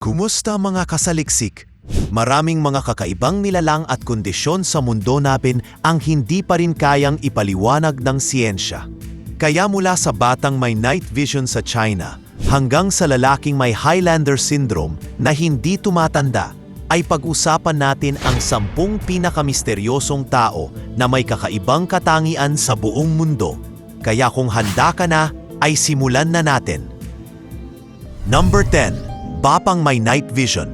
Kumusta mga kasaliksik? Maraming mga kakaibang nilalang at kondisyon sa mundo natin ang hindi pa rin kayang ipaliwanag ng siyensya. Kaya mula sa batang may night vision sa China hanggang sa lalaking may Highlander syndrome na hindi tumatanda, ay pag-usapan natin ang sampung pinakamisteryosong tao na may kakaibang katangian sa buong mundo. Kaya kung handa ka na, ay simulan na natin. Number 10. Bapang may night vision.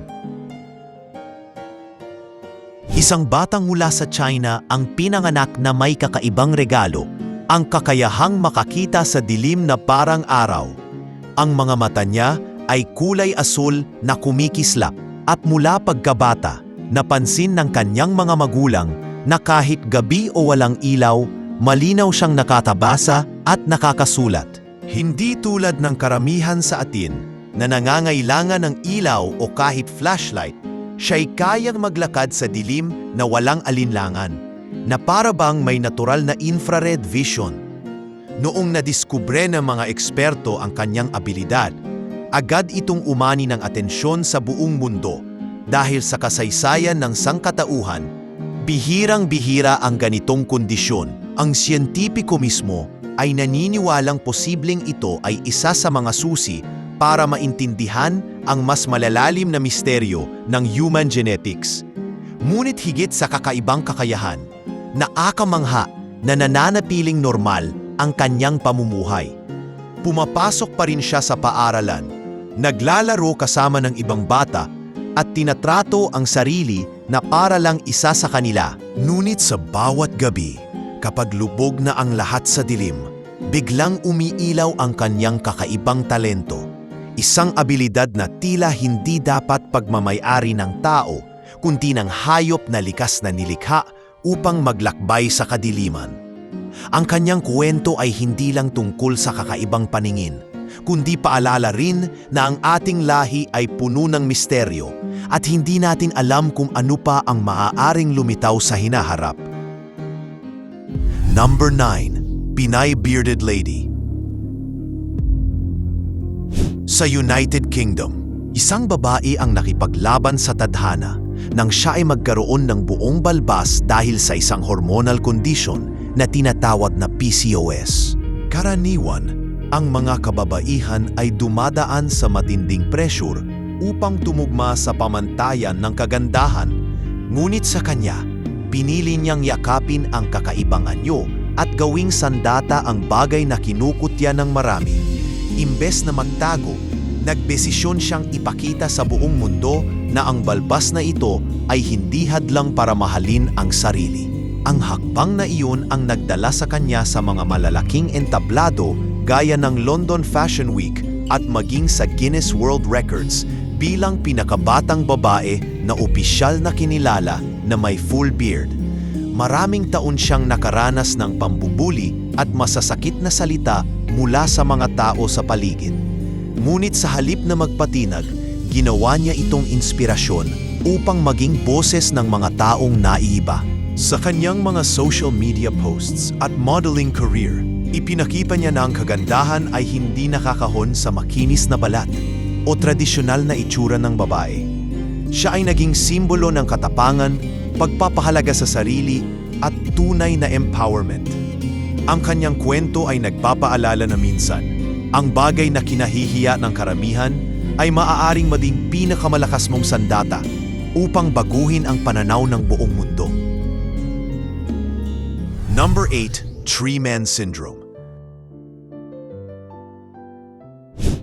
Isang batang mula sa China ang pinanganak na may kakaibang regalo, ang kakayahang makakita sa dilim na parang araw. Ang mga mata niya ay kulay asul na kumikislap at mula pagkabata, napansin ng kanyang mga magulang na kahit gabi o walang ilaw, malinaw siyang nakatabasa at nakakasulat. Hindi tulad ng karamihan sa atin na nangangailangan ng ilaw o kahit flashlight, siya'y kayang maglakad sa dilim na walang alinlangan, na para bang may natural na infrared vision. Noong nadiskubre ng mga eksperto ang kanyang abilidad, agad itong umani ng atensyon sa buong mundo dahil sa kasaysayan ng sangkatauhan, bihirang-bihira ang ganitong kondisyon. Ang siyentipiko mismo ay naniniwalang posibleng ito ay isa sa mga susi para maintindihan ang mas malalalim na misteryo ng human genetics. Ngunit higit sa kakaibang kakayahan, naakamangha na nananatiling normal ang kanyang pamumuhay. Pumapasok pa rin siya sa paaralan, naglalaro kasama ng ibang bata at tinatrato ang sarili na para lang isa sa kanila. Ngunit sa bawat gabi, kapag lubog na ang lahat sa dilim, biglang umiilaw ang kanyang kakaibang talento. Isang abilidad na tila hindi dapat pagmamayari ng tao, kundi ng hayop na likas na nilikha upang maglakbay sa kadiliman. Ang kanyang kwento ay hindi lang tungkol sa kakaibang paningin, kundi paalala rin na ang ating lahi ay puno ng misteryo at hindi natin alam kung ano pa ang maaaring lumitaw sa hinaharap. Number 9. Pinay Bearded Lady Sa United Kingdom, isang babae ang nakipaglaban sa tadhana nang siya ay magkaroon ng buong balbas dahil sa isang hormonal condition na tinatawag na PCOS. Karaniwan, ang mga kababaihan ay dumadaan sa matinding pressure upang tumugma sa pamantayan ng kagandahan. Ngunit sa kanya, pinili niyang yakapin ang kakaibang anyo at gawing sandata ang bagay na kinukutya ng marami. Imbes na magtago, nagdesisyon siyang ipakita sa buong mundo na ang balbas na ito ay hindi hadlang para mahalin ang sarili. Ang hakbang na iyon ang nagdala sa kanya sa mga malalaking entablado gaya ng London Fashion Week at maging sa Guinness World Records bilang pinakabatang babae na opisyal na kinilala na may full beard. Maraming taon siyang nakaranas ng pambubuli at masasakit na salita mula sa mga tao sa paligid. Ngunit sa halip na magpatinag, ginawa niya itong inspirasyon upang maging boses ng mga taong naiiba. Sa kanyang mga social media posts at modeling career, ipinakita niya na ang kagandahan ay hindi nakakahon sa makinis na balat o tradisyonal na itsura ng babae. Siya ay naging simbolo ng katapangan, pagpapahalaga sa sarili at tunay na empowerment. Ang kanyang kwento ay nagpapaalala na minsan, ang bagay na kinahihiya ng karamihan ay maaaring maging pinakamalakas mong sandata upang baguhin ang pananaw ng buong mundo. Number 8. Tree Man Syndrome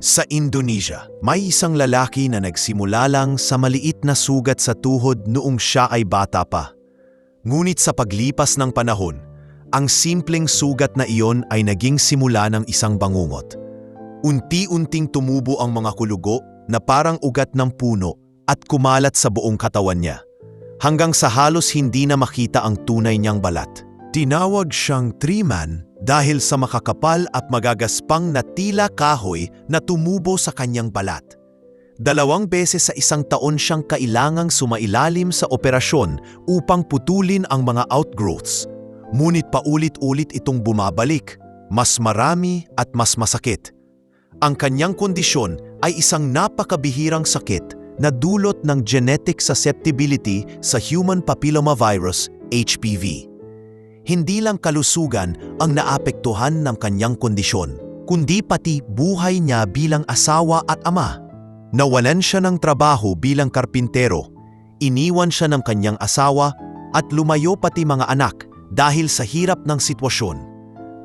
Sa Indonesia, may isang lalaki na nagsimula lang sa maliit na sugat sa tuhod noong siya ay bata pa. Ngunit sa paglipas ng panahon, ang simpleng sugat na iyon ay naging simula ng isang bangungot. Unti-unting tumubo ang mga kulugo na parang ugat ng puno at kumalat sa buong katawan niya, hanggang sa halos hindi na makita ang tunay niyang balat. Tinawag siyang Triman dahil sa makakapal at magagaspang na tila kahoy na tumubo sa kanyang balat. Dalawang beses sa isang taon siyang kailangang sumailalim sa operasyon upang putulin ang mga outgrowths. Ngunit paulit-ulit itong bumabalik, mas marami at mas masakit. Ang kanyang kondisyon ay isang napakabihirang sakit na dulot ng genetic susceptibility sa human papillomavirus HPV. Hindi lang kalusugan ang naapektuhan ng kanyang kondisyon, kundi pati buhay niya bilang asawa at ama. Nawalan siya ng trabaho bilang karpintero, iniwan siya ng kanyang asawa at lumayo pati mga anak dahil sa hirap ng sitwasyon.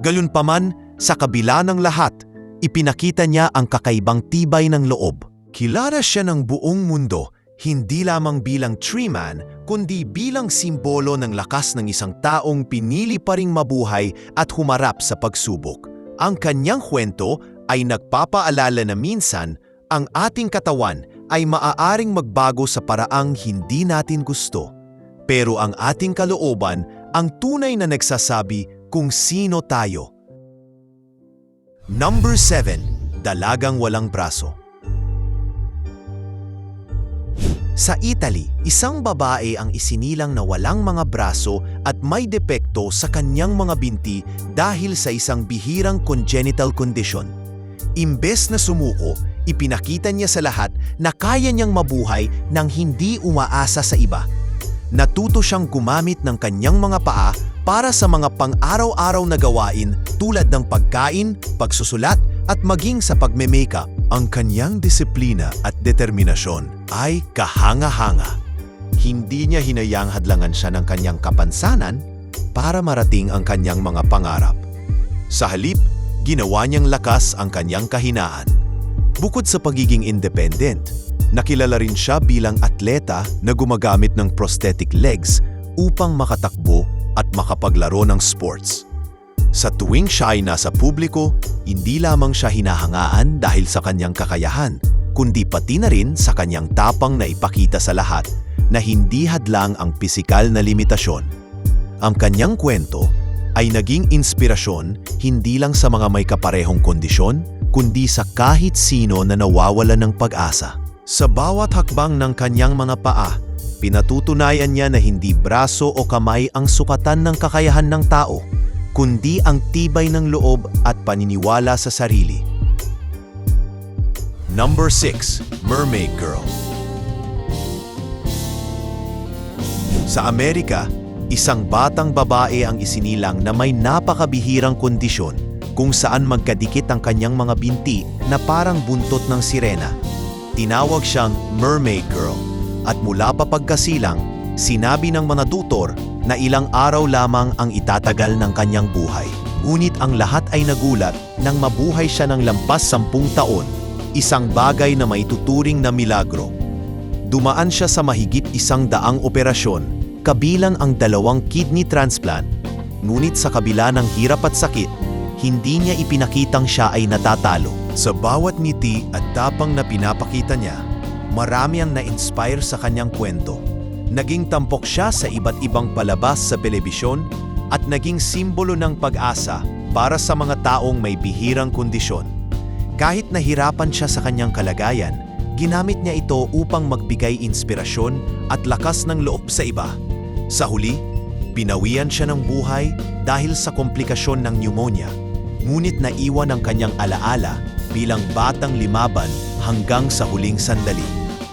Gayunpaman, sa kabila ng lahat, ipinakita niya ang kakaibang tibay ng loob. Kilala siya ng buong mundo, hindi lamang bilang tree man, kundi bilang simbolo ng lakas ng isang taong pinili pa ring mabuhay at humarap sa pagsubok. Ang kanyang kwento ay nagpapaalala na minsan ang ating katawan ay maaaring magbago sa paraang hindi natin gusto. Pero ang ating kalooban ang tunay na nagsasabi kung sino tayo. Number 7. Dalagang walang braso. Sa Italy, isang babae ang isinilang na walang mga braso at may depekto sa kanyang mga binti dahil sa isang bihirang congenital condition. Imbes na sumuko, ipinakita niya sa lahat na kaya niyang mabuhay nang hindi umaasa sa iba. Natuto siyang gumamit ng kanyang mga paa para sa mga pang-araw-araw na gawain tulad ng pagkain, pagsusulat at maging sa pagme-makeup. Ang kanyang disiplina at determinasyon ay kahanga-hanga. Hindi niya hinayang hadlangan siya ng kanyang kapansanan para marating ang kanyang mga pangarap. Sa halip, ginawa niyang lakas ang kanyang kahinaan. Bukod sa pagiging independent, nakilala rin siya bilang atleta na gumagamit ng prosthetic legs upang makatakbo at makapaglaro ng sports. Sa tuwing siya ay nasa publiko, hindi lamang siya hinahangaan dahil sa kanyang kakayahan, kundi pati na rin sa kanyang tapang na ipakita sa lahat na hindi hadlang ang pisikal na limitasyon. Ang kanyang kwento ay naging inspirasyon hindi lang sa mga may kaparehong kondisyon, kundi sa kahit sino na nawawalan ng pag-asa. Sa bawat hakbang ng kanyang mga paa, pinatutunayan niya na hindi braso o kamay ang sukatan ng kakayahan ng tao, kundi ang tibay ng loob at paniniwala sa sarili. Number 6. Mermaid Girl Sa Amerika, isang batang babae ang isinilang na may napakabihirang kondisyon kung saan magkadikit ang kanyang mga binti na parang buntot ng sirena. Tinawag siyang Mermaid Girl at mula pa pagkasilang, sinabi ng mga tutor na ilang araw lamang ang itatagal ng kanyang buhay. Ngunit ang lahat ay nagulat nang mabuhay siya ng lampas sampung taon, isang bagay na may tuturing na milagro. Dumaan siya sa mahigit isang daang operasyon, kabilang ang dalawang kidney transplant. Ngunit sa kabila ng hirap at sakit, hindi niya ipinakitang siya ay natatalo. Sa bawat ngiti at tapang na pinapakita niya, marami ang na-inspire sa kanyang kwento. Naging tampok siya sa iba't ibang palabas sa telebisyon at naging simbolo ng pag-asa para sa mga taong may bihirang kondisyon. Kahit nahirapan siya sa kanyang kalagayan, ginamit niya ito upang magbigay inspirasyon at lakas ng loob sa iba. Sa huli, pinawian siya ng buhay dahil sa komplikasyon ng pneumonia, ngunit naiwan ang kanyang alaala bilang batang limaban hanggang sa huling sandali.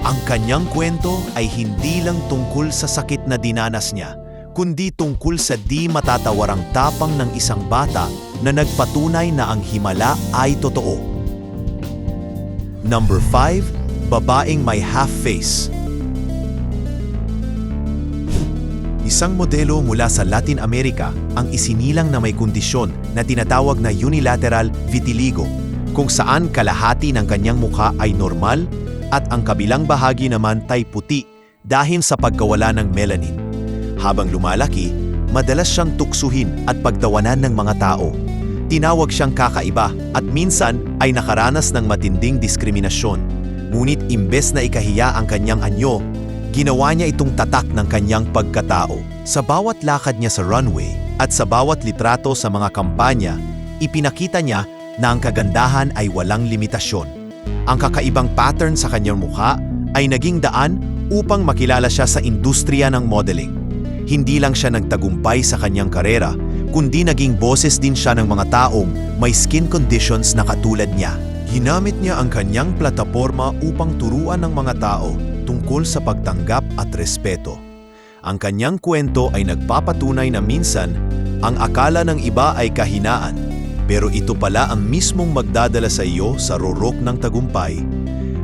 Ang kanyang kwento ay hindi lang tungkol sa sakit na dinanas niya, kundi tungkol sa di matatawarang tapang ng isang bata na nagpatunay na ang himala ay totoo. Number 5. Babaeng may half-face Isang modelo mula sa Latin America ang isinilang na may kondisyon na tinatawag na unilateral vitiligo, kung saan kalahati ng kanyang mukha ay normal at ang kabilang bahagi naman tay puti dahil sa pagkawala ng melanin. Habang lumalaki, madalas siyang tuksuhin at pagtawanan ng mga tao. Tinawag siyang kakaiba at minsan ay nakaranas ng matinding diskriminasyon. Ngunit imbes na ikahiya ang kanyang anyo, ginawa niya itong tatak ng kanyang pagkatao. Sa bawat lakad niya sa runway at sa bawat litrato sa mga kampanya, ipinakita niya na ang kagandahan ay walang limitasyon. Ang kakaibang pattern sa kanyang mukha ay naging daan upang makilala siya sa industriya ng modeling. Hindi lang siya nagtagumpay sa kanyang karera, kundi naging boses din siya ng mga taong may skin conditions na katulad niya. Ginamit niya ang kanyang plataforma upang turuan ng mga tao tungkol sa pagtanggap at respeto. Ang kanyang kwento ay nagpapatunay na minsan, ang akala ng iba ay kahinaan, pero ito pala ang mismong magdadala sa iyo sa rurok ng tagumpay.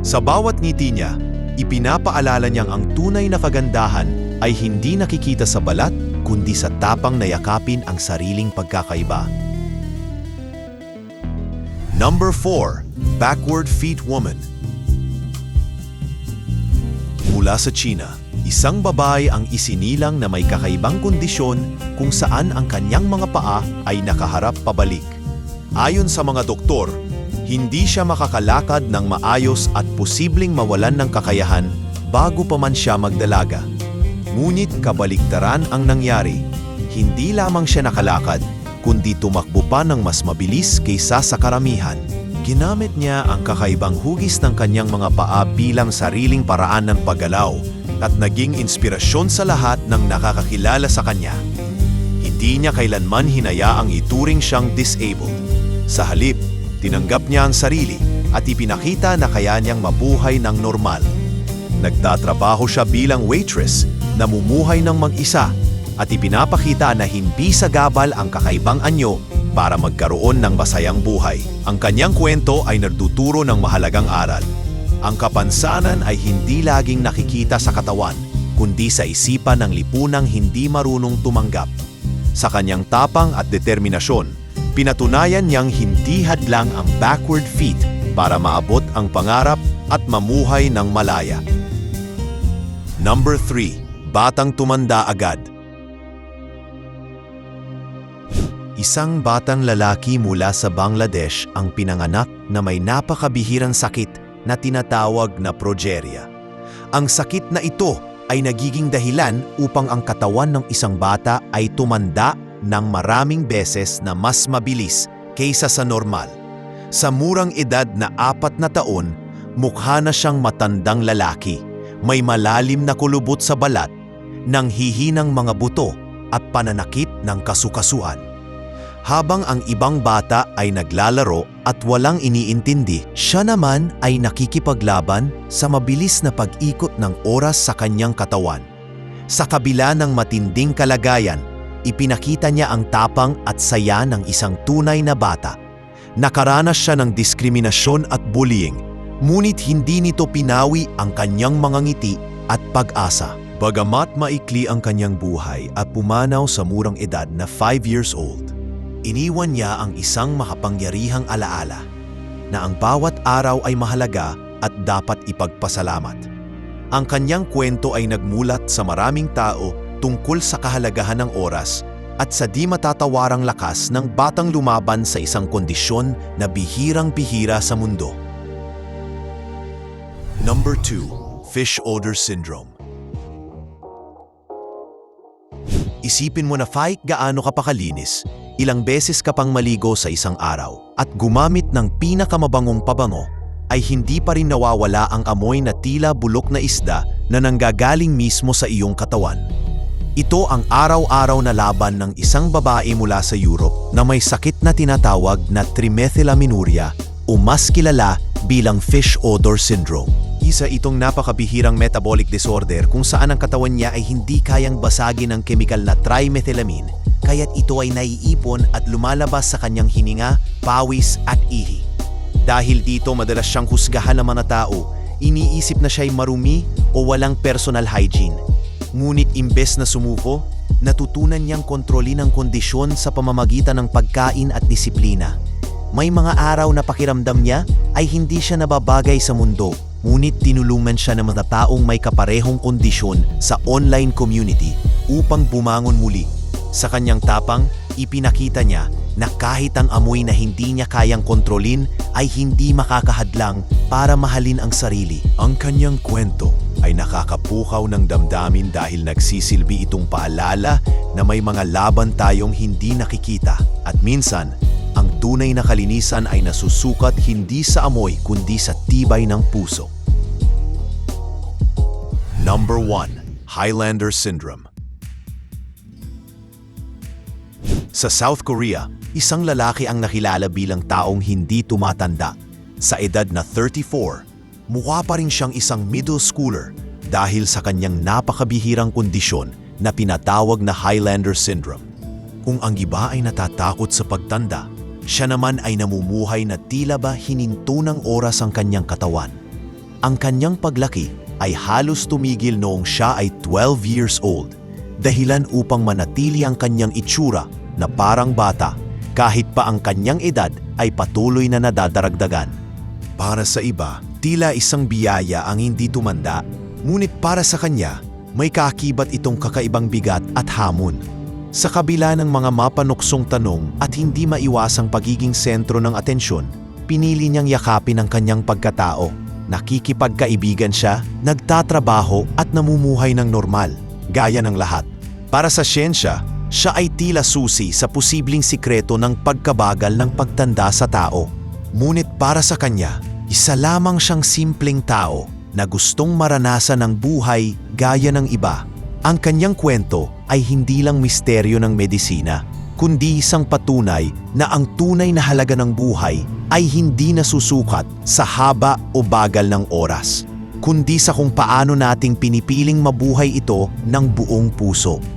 Sa bawat ngiti niya, ipinapaalala niyang ang tunay na kagandahan ay hindi nakikita sa balat, kundi sa tapang na yakapin ang sariling pagkakaiba. Number 4. Backward Feet Woman Mula sa China, isang babae ang isinilang na may kakaibang kondisyon kung saan ang kanyang mga paa ay nakaharap pabalik. Ayon sa mga doktor, hindi siya makakalakad ng maayos at posibleng mawalan ng kakayahan bago pa man siya magdalaga. Ngunit kabaliktaran ang nangyari. Hindi lamang siya nakalakad, kundi tumakbo pa ng mas mabilis kaysa sa karamihan. Ginamit niya ang kakaibang hugis ng kanyang mga paa bilang sariling paraan ng paggalaw at naging inspirasyon sa lahat ng nakakakilala sa kanya. Hindi niya kailanman hinayaang ituring siyang disabled. Sa halip, tinanggap niya ang sarili at ipinakita na kaya niyang mabuhay ng normal. Nagtatrabaho siya bilang waitress, namumuhay ng mag-isa at ipinapakita na hindi sagabal ang kakaibang anyo para magkaroon ng masayang buhay. Ang kanyang kwento ay nagtuturo ng mahalagang aral. Ang kapansanan ay hindi laging nakikita sa katawan, kundi sa isipan ng lipunang hindi marunong tumanggap. Sa kanyang tapang at determinasyon, pinatunayan niyang hindi hadlang ang backward feet para maabot ang pangarap at mamuhay ng malaya. Number 3. Batang tumanda agad Isang batang lalaki mula sa Bangladesh ang pinanganak na may napakabihirang sakit na tinatawag na progeria. Ang sakit na ito ay nagiging dahilan upang ang katawan ng isang bata ay tumanda ng maraming beses na mas mabilis kaysa sa normal. Sa murang edad na apat na taon, mukha na siyang matandang lalaki. May malalim na kulubot sa balat, nang hihinang mga buto at pananakit ng kasukasuan. Habang ang ibang bata ay naglalaro at walang iniintindi, siya naman ay nakikipaglaban sa mabilis na pag-ikot ng oras sa kanyang katawan. Sa kabila ng matinding kalagayan, ipinakita niya ang tapang at saya ng isang tunay na bata. Nakaranas siya ng diskriminasyon at bullying, ngunit hindi nito pinawi ang kanyang mga ngiti at pag-asa. Bagamat maikli ang kanyang buhay at pumanaw sa murang edad na 5 years old, iniwan niya ang isang makapangyarihang alaala na ang bawat araw ay mahalaga at dapat ipagpasalamat. Ang kanyang kwento ay nagmulat sa maraming tao tungkol sa kahalagahan ng oras at sa di matatawarang lakas ng batang lumaban sa isang kondisyon na bihirang-bihira sa mundo. Number 2. Fish Odor Syndrome Isipin mo na Faik gaano ka pakalinis, ilang beses ka pang maligo sa isang araw at gumamit ng pinakamabangong pabango ay hindi pa rin nawawala ang amoy na tila bulok na isda na nanggagaling mismo sa iyong katawan. Ito ang araw-araw na laban ng isang babae mula sa Europe na may sakit na tinatawag na trimethylaminuria o mas kilala bilang fish odor syndrome. Isa itong napakabihirang metabolic disorder kung saan ang katawan niya ay hindi kayang basagin ng kemikal na trimethylamine kaya't ito ay naiipon at lumalabas sa kanyang hininga, pawis at ihi. Dahil dito madalas siyang husgahan ng mga tao, iniisip na siya'y marumi o walang personal hygiene. Ngunit imbes na sumuko, natutunan niyang kontrolin ang kondisyon sa pamamagitan ng pagkain at disiplina. May mga araw na pakiramdam niya ay hindi siya nababagay sa mundo, ngunit tinulungan siya ng mga taong may kaparehong kondisyon sa online community upang bumangon muli. Sa kanyang tapang, ipinakita niya na kahit ang amoy na hindi niya kayang kontrolin ay hindi makakahadlang para mahalin ang sarili. Ang kanyang kwento ay nakakapukaw ng damdamin dahil nagsisilbi itong paalala na may mga laban tayong hindi nakikita at minsan ang tunay na kalinisan ay nasusukat hindi sa amoy kundi sa tibay ng puso. Number 1. Highlander Syndrome Sa South Korea, isang lalaki ang nakilala bilang taong hindi tumatanda. Sa edad na 34, mukha pa rin siyang isang middle schooler dahil sa kanyang napakabihirang kondisyon na pinatawag na Highlander Syndrome. Kung ang iba ay natatakot sa pagtanda, siya naman ay namumuhay na tila ba hininto ng oras ang kanyang katawan. Ang kanyang paglaki ay halos tumigil noong siya ay 12 years old, dahilan upang manatili ang kanyang itsura na parang bata kahit pa ang kanyang edad ay patuloy na nadadaragdagan. Para sa iba, tila isang biyaya ang hindi tumanda, ngunit para sa kanya, may kaakibat itong kakaibang bigat at hamon. Sa kabila ng mga mapanuksong tanong at hindi maiwasang pagiging sentro ng atensyon, pinili niyang yakapin ang kanyang pagkatao. Nakikipagkaibigan siya, nagtatrabaho at namumuhay ng normal, gaya ng lahat. Para sa siyensya, siya ay tila susi sa posibleng sikreto ng pagkabagal ng pagtanda sa tao. Ngunit para sa kanya, isa lamang siyang simpleng tao na gustong maranasan ng buhay gaya ng iba. Ang kanyang kwento ay hindi lang misteryo ng medisina, kundi isang patunay na ang tunay na halaga ng buhay ay hindi nasusukat sa haba o bagal ng oras, kundi sa kung paano nating pinipiling mabuhay ito ng buong puso.